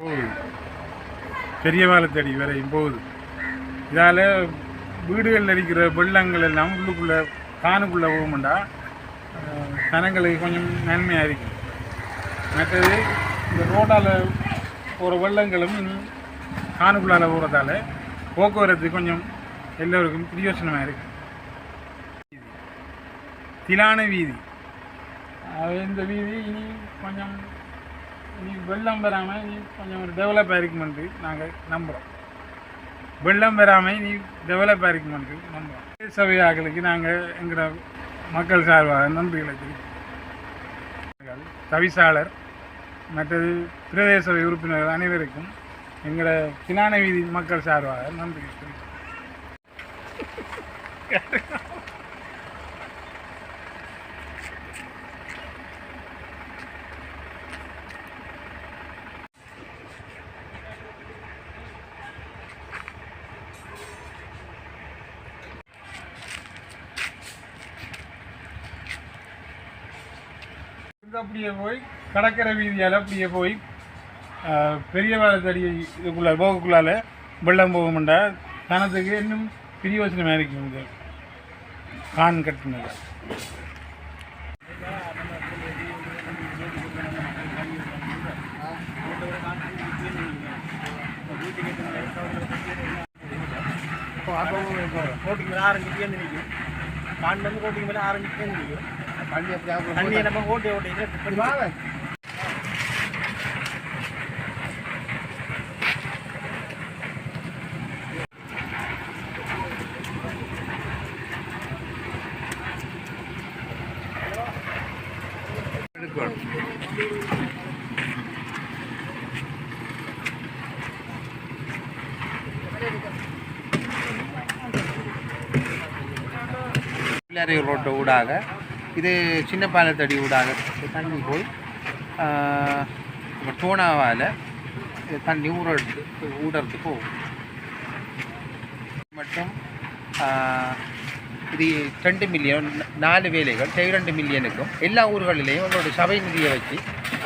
போகுது. பெரிய வாழத்தடி வரையும் போகுது. இதால் வீடுகளில் இருக்கிற வெள்ளங்கள் எல்லாம் உள்ளுக்குள்ளே கானுக்குள்ளே போகும்டா. தனங்களுக்கு கொஞ்சம் நன்மையாக இருக்கும் மற்றது இந்த ரோட்டால் போகிற வெள்ளங்களும் இனி கானுக்குள்ளால் போகிறதால போக்குவரத்து கொஞ்சம் எல்லோருக்கும் பிரயோசனமாக இருக்கு. திலான வீதி. அது இந்த வீதி இனி கொஞ்சம் நீ வெள்ளம் வராமல் நீ கொஞ்சம் ஒரு டெவலப் ஆகிருக்குமென்று நாங்கள் நம்புகிறோம் வெள்ளம் வராமல் நீ டெவலப் ஆகிருக்குமென்று நம்புகிறோம் சபையாக்களுக்கு நாங்கள் எங்களோட மக்கள் சார்பாக நன்றிகளை தெரிவிக்கிறோம். தவிசாளர் மற்றது பிரதேச சபை உறுப்பினர்கள் அனைவருக்கும் எங்களோட கிணான வீதி மக்கள் சார்பாக நன்றி தெரிவிக்கிறோம். அப்படியே போய் கடற்கரை வீதியால் அப்படியே போய் பெரிய வாழத்தடி இதுக்குள்ள போகக்குள்ளால் வெள்ளம் போகும்டா. கணத்துக்கு இன்னும் பிரியோசனமாக இருக்கும் இந்த கான் கட்டினது. கோட்டிக்கு மேலே ஆரஞ்சு வந்து நிற்கும் காண்டு வந்து கோட்டிக்கு மேலே ஆரஞ்சு நிற்கும் தண்ணி அப்படியே தண்ணியை நம்ம ஓட்டி ஓட்டி வாங்க பிள்ளையாரை ரோட்டு ஊடாக இது சின்ன பாலத்தடி ஊடாக தண்ணி போய் டோனாவால் தண்ணி ஊறது ஊடுறது போகும். மற்றும் இது ரெண்டு மில்லியன் நாலு வேலைகள் ரெண்டு மில்லியனுக்கும். எல்லா ஊர்களிலேயும் உங்களோட சபை நிதியை வச்சு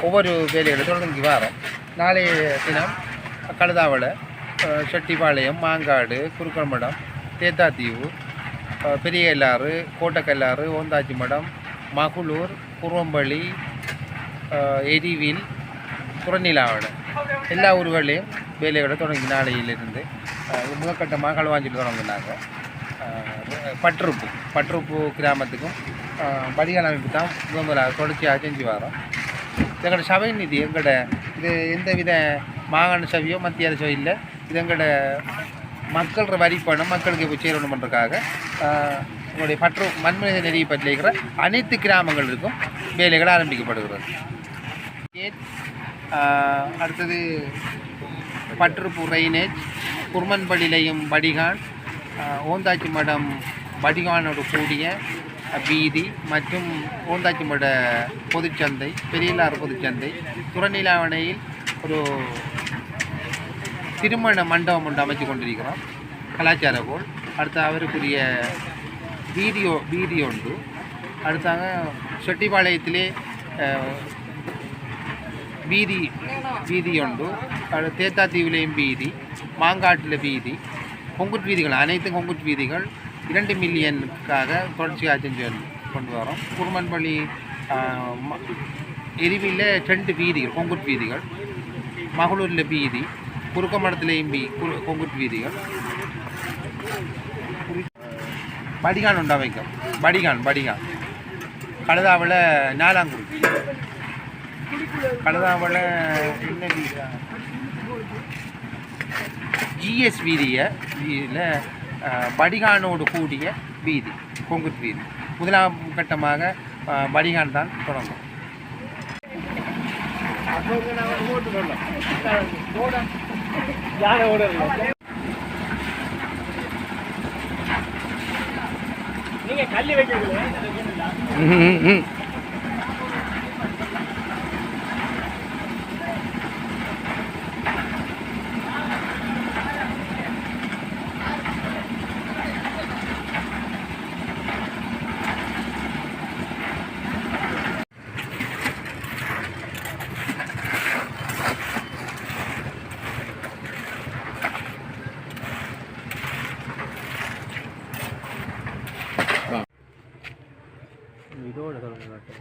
ஒவ்வொரு வேலைகளை தொடங்கி வரோம். நாளைய தினம் கழுதாவளை ஆஹ், செட்டிப்பாளையம் மாங்காடு குறுக்கல்மடம் தேத்தாத்தீவு பெரிய எல்லாறு கோட்டக்கல்லாறு ஓந்தாச்சி மடம் மகுளூர் குருவம்பள்ளி எரிவில் புறநிலாவணை எல்லா ஊர்களையும் வேலைகளை தொடங்கி நாளையிலிருந்து முதற்கட்டமாக களுவாஞ்சிட்டு தொடங்கினாங்க பற்றுப்பு பற்றுப்பு கிராமத்துக்கும் வடிகால் அமைப்பு தான் முதல் முதலாக தொடர்ச்சியாக செஞ்சு வரோம் எங்களோட சபை நிதி எங்களோட இது எந்த வித மாகாண சபையோ மத்திய அரசோ இல்லை இது எங்களோட மக்களோட வரி பணம் மக்களுக்கு போய் சேரணுமன்றக்காக ஆஹ், உங்களுடைய பற்று மண்மனித நெறியை பற்றி இருக்கிற அனைத்து கிராமங்களுக்கும் வேலைகள் ஆரம்பிக்கப்படுகிறது. அடுத்தது பற்றுப்பு ரெயினேஜ் குர்மன்படிலையும் வடிகான் ஓந்தாச்சி மடம் வடிகானோடு கூடிய வீதி மற்றும் ஓந்தாச்சி மட பொதுச்சந்தை பெரியலார் பொதுச்சந்தை துறநிலாவணையில் ஒரு திருமண மண்டபம் ஒன்று அமைச்சு கொண்டிருக்கிறோம். கலாச்சார போல் அடுத்து அவருக்குரிய வீடியோ வீடியோ உண்டு. அடுத்தாங்க செட்டிப்பாளையத்திலே அஹ், வீதி வீதி உண்டு. அடுத்து தேத்தாத்தீவிலையும் வீதி மாங்காட்டில் பீதி கொங்குட் வீதிகள் அனைத்து கொங்குட் வீதிகள் இரண்டு மில்லியனுக்காக தொடர்ச்சியாக செஞ்சு கொண்டு வரோம். குருமன்பள்ளி ஆஹ், எரிவியில் ரெண்டு வீதிகள் கொங்குட் வீதிகள். மகளூரில் பீதி குறுக்கமடத்துலேயும் பீ கொங்குட் வீதிகள். வடிகான் உண்டா வைக்கும் வடிகான் வடிகான் கழுதாவில் நாலாங்குடி கழுதாவில் என்ன வீதியா ஜிஎஸ் வீதியை வீதியில் வடிகானோடு கூடிய வீதி கொங்குத் வீதி. முதலாம் கட்டமாக வடிகான் தான் தொடங்கும். யாரோட கல்லி வைக்கிறீங்களா ಇದು ಒಳ್ಳೆಯದಾಗುತ್ತೆ